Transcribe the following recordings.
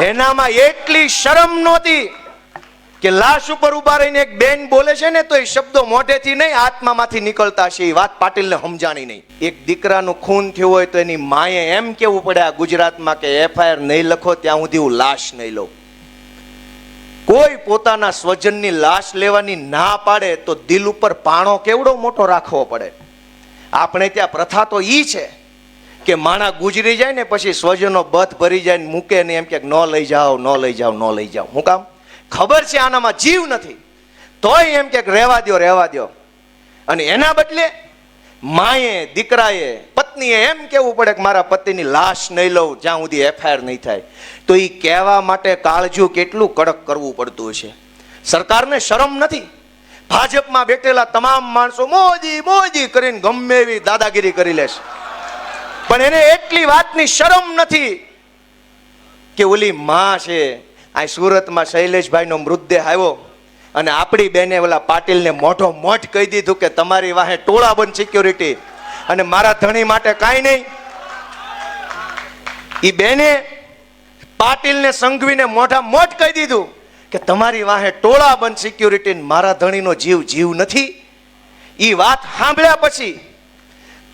એનામાં એટલી શરમ નહોતી કે લાશ ઉપર ઊભા રહીને એક બેન બોલે છે ને, તો એ શબ્દો મોઢેથી નહીં, આત્મામાંથી નીકળતા છે એ વાત પાટીલને સમજાણી નહીં. એક દીકરાનું ખૂન થયું હોય તો એની માએ એમ કેવું પડે, આ ગુજરાતમાં કે એફઆઈઆર નહીં લખો, ત્યાં સુધી હું લાશ નહીં લઉં. કોઈ પોતાના સ્વજનની લાશ લેવાની ના પાડે, તો દિલ ઉપર પાણો કેવડો મોટો રાખવો પડે. આપણે ત્યાં પ્રથા તો ઈ છે. કે માણા ગુજરી જાય ને પછી સ્વજનો બથ ભરી જાય ને મૂકે ને એમ કે ન લઈ જાઓ, ન લઈ જાઓ, ન લઈ જાઓ. હું કામ? ખબર છે આનામાં જીવ નથી. તોય એમ કે રહેવા દ્યો રહેવા દ્યો. અને એના બદલે માએ, દીકરાએ, પત્નીએ એમ કેવું પડે કે મારા પતિની લાશ નહીં લઉં, જ્યાં સુધી એફઆઈઆર નહીં થાય. તો એ કહેવા માટે કાળજું કેટલું કડક કરવું પડતું છે સરકારને શરમ નથી. ભાજપમાં બેઠેલા તમામ માણસો મોદી મોદી કરીને ગમે એવી દાદાગીરી કરી લેશે. પણ એને એટલી વાતની શરમ નથી કે ઓલી માં છે, આ સુરતમાં શૈલેષભાઈનો મૃતદેહ આવ્યો અને આપણી બેને ઓલા પાટીલને મોઢો મોઢ કહી દીધું કે તમારી વાહે ટોળા બંધ સિક્યોરિટી અને મારા ધણી માટે કાંઈ નહીં. એ બેને પાટીલને સંઘવીને મોઢા મોઢ કહી દીધું કે તમારી વાહે ટોળા બંધ સિક્યોરિટી મારા ધણીનો જીવ જીવ નથી. એ વાત સાંભળ્યા પછી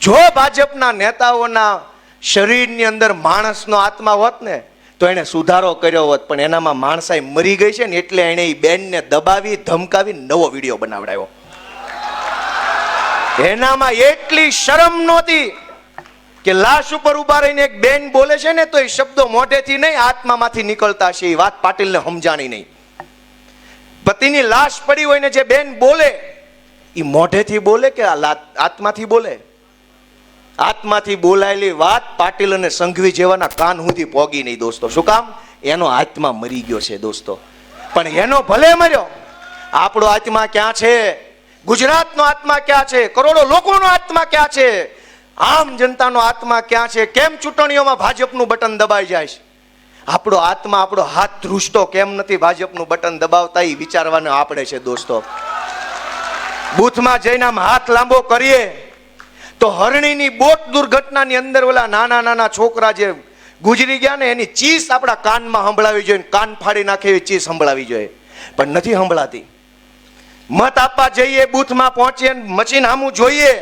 જો ભાજપના નેતાઓના શરીરની અંદર માણસનો આત્મા હોત ને, તો એણે સુધારો કર્યો હોત, પણ એનામાં માણસાઈ મરી ગઈ છે ને, એટલે એણે એ બેનને દબાવી, ધમકાવી, નવો વીડિયો બનાવડાવ્યો એનામાં એટલી શરમ નહોતી કે લાશ ઉપર ઊભા રહીને એક બેન બોલે છે ને, તો એ શબ્દો મોઢેથી નહીં, આત્મામાંથી નીકળતા છે એ વાત પાટીલને સમજાણી નહીં. પતિની લાશ પડી હોય ને, જે બેન બોલે એ મોઢેથી બોલે કે આત્માથી બોલે? આત્માથી બોલાયેલી વાત પાટીલ અને સંઘવી જેવાના કાન સુધી પોગી નહીં દોસ્તો. શું કામ? એનો આત્મા મરી ગયો છે દોસ્તો. પણ એનો ભલે મર્યો, આપણો આત્મા ક્યાં છે? ગુજરાતનો આત્મા ક્યાં છે? કરોડો લોકોનો આત્મા ક્યાં છે? આમ જનતાનો આત્મા ક્યાં છે? કેમ ચૂંટણીઓમાં ભાજપનું બટન દબાઈ જાય છે? આપણો આત્મા, આપણો હાથ ધ્રુજતો કેમ નથી ભાજપનું બટન દબાવતા? એ વિચારવાનું આપણે છે દોસ્તો. બૂથમાં જઈને આમ હાથ લાંબો કરીએ તો હરણીની બોટ દુર્ઘટનાની અંદર ઓલા નાના નાના છોકરા જે ગુજરી ગયા ને, એની ચીસ આપણા કાનમાં સંભળાવી જોઈએ કાન ફાડી નાખે એવી ચીસ સંભળાવી જોઈએ. પણ નથી સંભળાતી. મત આપવા જઈએ, બૂથમાં પહોંચીએ મચીન સામું જોઈએ,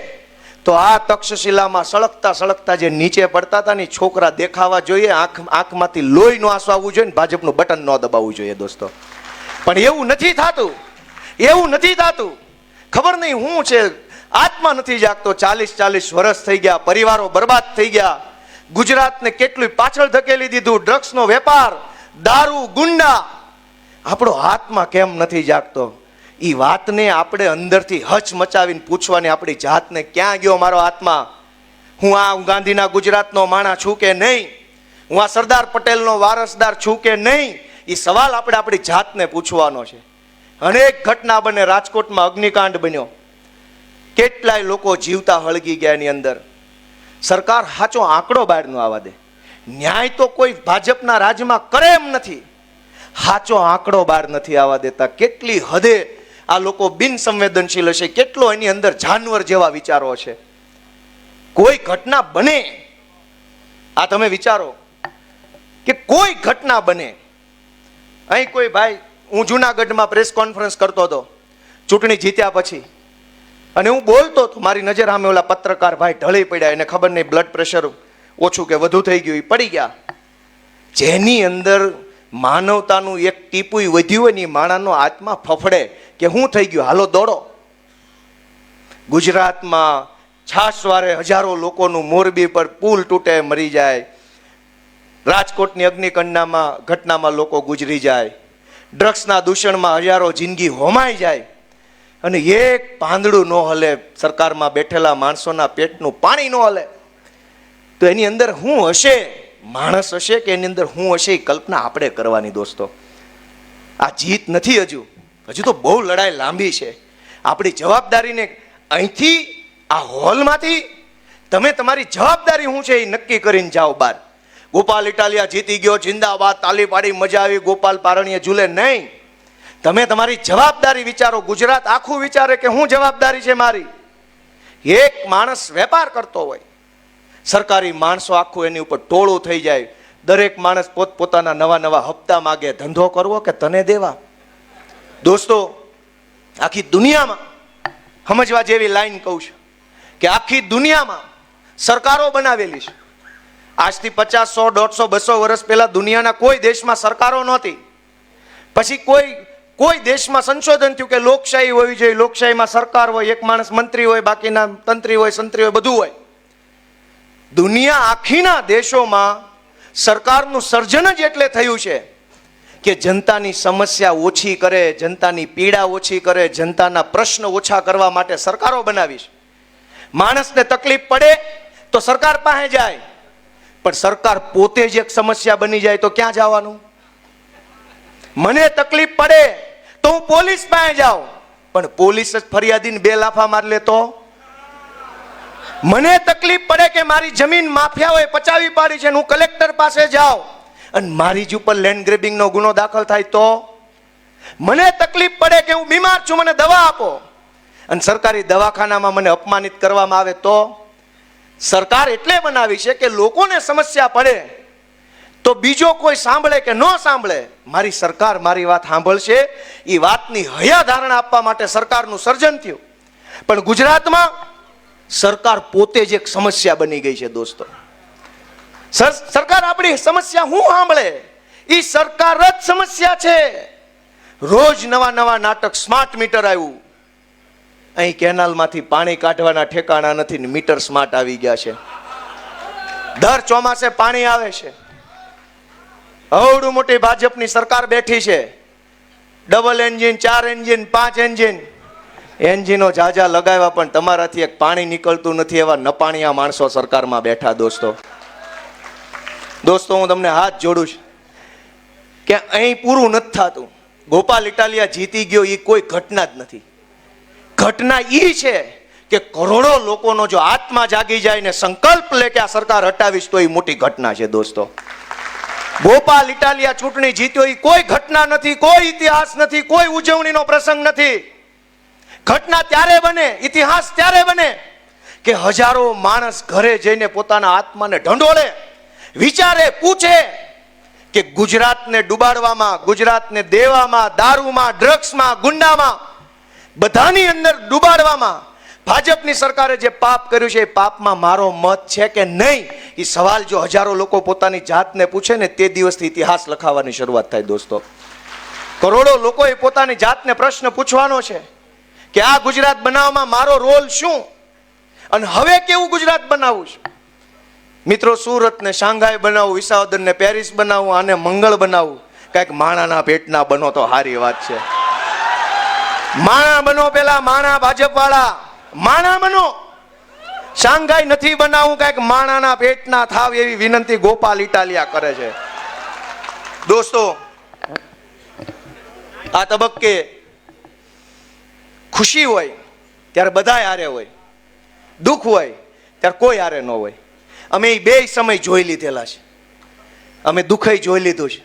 તો આ તક્ષશિલામાં સળગતા સળગતા જે નીચે પડતા હતા ને છોકરા દેખાવા જોઈએ, આંખ, આંખમાંથી લોહી નો આંસુ આવવું જોઈએ ને, ભાજપનું બટન ન દબાવવું જોઈએ દોસ્તો. પણ એવું નથી થતું. એવું નથી થતું. ખબર નહીં હું છે આત્મા નથી જાગતો. ચાલીસ ચાલીસ વર્ષ થઈ ગયા, પરિવારો બરબાદ થઈ ગયા. ગુજરાતને કેટલું પાછળ ધકેલી દીધું ડ્રગ્સનો વેપાર, દારૂ, ગુંડા. આપણો આત્મા કેમ નથી જાગતો? એ વાતને આપણે અંદરથી હચ મચાવીને પૂછવાની આપણી જાતને ક્યાં ગયો મારો આત્મા? હું આ ગાંધીના ગુજરાતનો માણા છું કે નહીં? હું આ સરદાર પટેલનો વારસદાર છું કે નહીં? એ સવાલ આપણે આપણી જાતને પૂછવાનો છે. અનેક ઘટના બને, રાજકોટમાં અગ્નિકાંડ બન્યો. કેટલાય લોકો જીવતા હળગી ગયા એની અંદર. સરકાર સાચો આંકડો બહાર નો આવવા દે. ન્યાય તો કોઈ ભાજપના રાજમાં કરે એમ નથી. સાચો આંકડો બહાર નથી આવવા દેતા. કેટલી હદે આ લોકો બિનસંવેદનશીલ હશે, કેટલો એની અંદર જાનવર જેવા વિચારો છે. કોઈ ઘટના બને, આ તમે વિચારો, કે કોઈ ઘટના બને. અહીં કોઈ ભાઈ, હું જુનાગઢમાં પ્રેસ કોન્ફરન્સ કરતો હતો. ચૂંટણી જીત્યા પછી. અને હું બોલતો હતો મારી નજર સામે ઓલા પત્રકાર ભાઈ ઢળી પડ્યા, એને ખબર નહીં બ્લડ પ્રેશર ઓછું કે વધુ થઈ ગયું, એ પડી ગયા. જેની અંદર માનવતાનું એક ટીપુય વધ્યું હોય ને માણાનો આત્મા ફફડે કે હું થઈ ગયું? હાલો દોડો. ગુજરાતમાં છાશવારે હજારો લોકોનું મોરબી પર પુલ તૂટે, મરી જાય. રાજકોટની અગ્નિકંડનામાં ઘટનામાં લોકો ગુજરી જાય. ડ્રગ્સના દૂષણમાં હજારો જિંદગી હોમાઈ જાય. અને એક પાંદડું ન હલે, સરકારમાં બેઠેલા માણસોના પેટનું પાણી ન હલે. તો એની અંદર શું હશે? માણસ હશે કે એની અંદર શું હશે? એ કલ્પના આપણે કરવાની દોસ્તો. આ જીત નથી હજુ. હજુ તો બહુ લડાઈ લાંબી છે. આપણી જવાબદારીને અહીંથી, આ હોલમાંથી, તમે તમારી જવાબદારી શું છે એ નક્કી કરીને જાઓ બહાર. ગોપાલ ઇટાલિયા જીતી ગયો, જિંદાબાદ તાલી પાડી મજા આવી, ગોપાલ પારણીએ ઝૂલે નહીં. તમે તમારી જવાબદારી વિચારો. ગુજરાત આખું વિચારે કે હું જવાબદારી છે મારી. એક માણસ વેપાર કરતો હોય. સરકારી માણસો આખું એની ઉપર ટોળું થઈ જાય. દરેક માણસ પોતપોતાના નવા નવા હપ્તા માગે. ધંધો કરવો કે તને દેવા? દોસ્તો, આખી દુનિયામાં સમજવા જેવી લાઈન કહું છું કે આખી દુનિયામાં સરકારો બનાવેલી છે. આજથી પચાસ સો, દોઢસો, બસો વર્ષ પહેલા દુનિયાના કોઈ દેશમાં સરકારો નહોતી. પછી કોઈ કોઈ દેશમાં સંશોધન થયું કે લોકશાહી હોવી જોઈએ, લોકશાહીમાં સરકાર હોય, એક માણસ મંત્રી હોય, બાકીના તંત્રી હોય, સંત્રી હોય, બધું હોય. દુનિયા આખીના દેશોમાં સરકારનું સર્જન જ એટલે થયું છે કે જનતાની સમસ્યા ઓછી કરે, જનતાની પીડા ઓછી કરે, જનતાના પ્રશ્ન ઓછા કરવા માટે સરકારો બનાવી છે. માણસને તકલીફ પડે તો સરકાર પાસે જાય. પણ સરકાર પોતે જ એક સમસ્યા બની જાય તો ક્યાં જવાનું? મને તકલીફ પડે. તો હું પોલીસ પાસે જાઉં પણ પોલીસ જ ફરિયાદીને બે લાફા માર લેતો મને તકલીફ પડે કે મારી જમીન માફિયાઓએ પચાવી પાડી છે હું કલેક્ટર પાસે જાઉં. અને મારી જ ઉપર લેન્ડ ગ્રેબિંગનો ગુનો દાખલ થાય તો? મને તકલીફ પડે કે હું બીમાર છું મને દવા આપો. અને સરકારી દવાખાનામાં મને અપમાનિત કરવામાં આવે તો? સરકાર એટલે બનાવી છે કે લોકોને સમસ્યા પડે. તો બીજો કોઈ સાંભળે કે ન સાંભળે, મારી સરકાર મારી વાત સાંભળશે એ વાતની હયા ધારણા આપવા માટે સરકારનું સર્જન થયું. પણ ગુજરાતમાં સરકાર પોતે જ એક સમસ્યા બની ગઈ છે દોસ્તો. સર- સરકાર આપણી સમસ્યા હું સાંભળે? એ સરકાર જ સમસ્યા છે. રોજ નવા નવા નાટક સ્માર્ટ મીટર આવ્યું. અહીં કેનાલમાંથી પાણી કાઢવાના ઠેકાણા નથી મીટર સ્માર્ટ આવી ગયા છે. દર ચોમાસે પાણી આવે છે. અવડું મોટી ભાજપની સરકાર બેઠી છે. ડબલ એન્જિન ચાર એન્જિન પાંચ એન્જિન એન્જિનો જાજા લગાવ્યા પણ તમારાથી એક પાણી નીકળતું નથી એવા નપાણીયા માણસો સરકારમાં બેઠા, દોસ્તો. દોસ્તો, હું તમને હાથ જોડું છું. કે અહીં પૂરું નથી થતું. ગોપાલ ઇટાલિયા જીતી ગયો એ કોઈ ઘટના જ નથી. ઘટના એ છે કે કરોડો લોકોનો જો આત્મા જાગી જાય ને સંકલ્પ લે કે આ સરકાર હટાવીશ તો એ મોટી ઘટના છે, દોસ્તો. ગોપાલ ઇટાલિયા ચૂંટણી જીત્યો એ કોઈ ઘટના નથી, કોઈ ઇતિહાસ નથી, કોઈ ઉજવણીનો પ્રસંગ નથી. ઘટના ત્યારે બને, ઇતિહાસ ત્યારે બને કે હજારો માણસ ઘરે જઈને પોતાના આત્માને ઢંઢોળે, વિચારે, પૂછે કે ગુજરાતને ડુબાડવામાં, ગુજરાતને દેવામાં, દારૂમાં, ડ્રગ્સમાં, ગુંડામાં, બધાની અંદર ડુબાડવામાં ભાજપની સરકારે જે પાપ કર્યું છે, એ પાપમાં મારો મત છે કે નહીં? એ સવાલ જો હજારો લોકો પોતાની જાતને પૂછે ને તે દિવસથી ઇતિહાસ લખાવવાની શરૂઆત થાય દોસ્તો. કરોડો લોકોએ પોતાની જાતને પ્રશ્ન પૂછવાનો છે કે આ ગુજરાત બનાવવામાં મારો રોલ શું? અને હવે કેવું ગુજરાત બનાવવું છે? મિત્રો, સુરત ને શાંઘાઈ બનાવવું વિસાવદર ને પેરિસ બનાવવું આને મંગળ બનાવવું કાંઈક માણાના પેટના બનો તો સારી વાત છે. માણા બનો પેલા માણા ભાજપ વાળા માણા બનો. શાંઘાઈ નથી બનાવવું કાંઈક માણાના પેટના થાવ એવી વિનંતી ગોપાલ ઇટાલિયા કરે છે. દોસ્તો, આ તબક્કે ખુશી હોય, ત્યારે બધા હારે હોય. દુઃખ હોય, ત્યારે કોઈ હારે ન હોય. અમે એ બે સમય જોઈ લીધેલા છે. અમે દુઃખય જોઈ લીધું છે.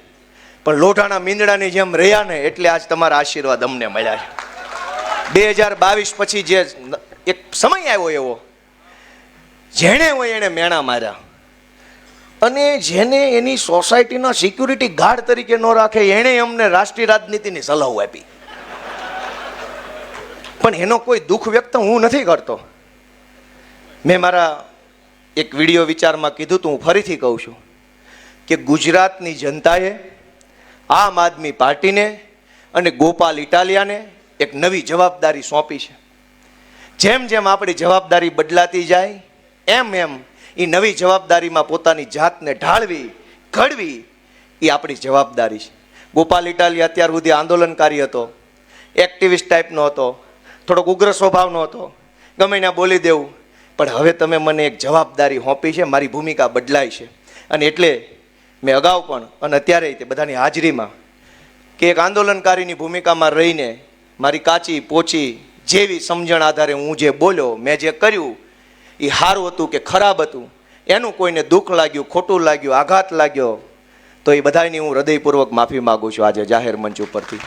પણ લોઢાના મીંદડાની જેમ રહ્યા ને એટલે આજ તમારા આશીર્વાદ અમને મળ્યા છે. બે હજાર બાવીસ પછી જે એક સમય આવ્યો એવો જેણે હોય એણે મેણા માર્યા. અને જેને એની સોસાયટીના સિક્યુરિટી ગાર્ડ તરીકે ન રાખે, એણે અમને રાષ્ટ્રીય રાજનીતિની સલાહ આપી. પણ એનો કોઈ દુઃખ વ્યક્ત હું નથી કરતો. મેં મારા એક વીડિયો વિચારમાં કીધું તું, હું ફરીથી કહું છું કે ગુજરાતની જનતાએ આમ આદમી પાર્ટીને અને ગોપાલ ઇટાલિયાને એક નવી જવાબદારી સોંપી છે. જેમ જેમ આપણી જવાબદારી બદલાતી જાય એમ એમ એ નવી જવાબદારીમાં પોતાની જાતને ઢાળવી, ઘડવી એ આપણી જવાબદારી છે. ગોપાલ ઇટાલી અત્યાર સુધી આંદોલનકારી હતો, એક્ટિવિસ્ટ ટાઈપનો હતો, થોડોક ઉગ્ર સ્વભાવનો હતો, ગમે ત્યાં બોલી દેવું, પણ હવે તમે મને એક જવાબદારી હોંપી છે, મારી ભૂમિકા બદલાઈ છે. અને એટલે મેં અગાઉ પણ, અને અત્યારે તે બધાની હાજરીમાં, કે એક આંદોલનકારીની ભૂમિકામાં રહીને મારી કાચી પોચી જેવી સમજણ આધારે હું જે બોલ્યો, મેં જે કર્યું એ સારું હતું કે ખરાબ હતું. એનું કોઈને દુઃખ લાગ્યું, ખોટું લાગ્યું, આઘાત લાગ્યો, તો એ બધાની હું હૃદયપૂર્વક માફી માગું છું આજે જાહેર મંચ ઉપરથી.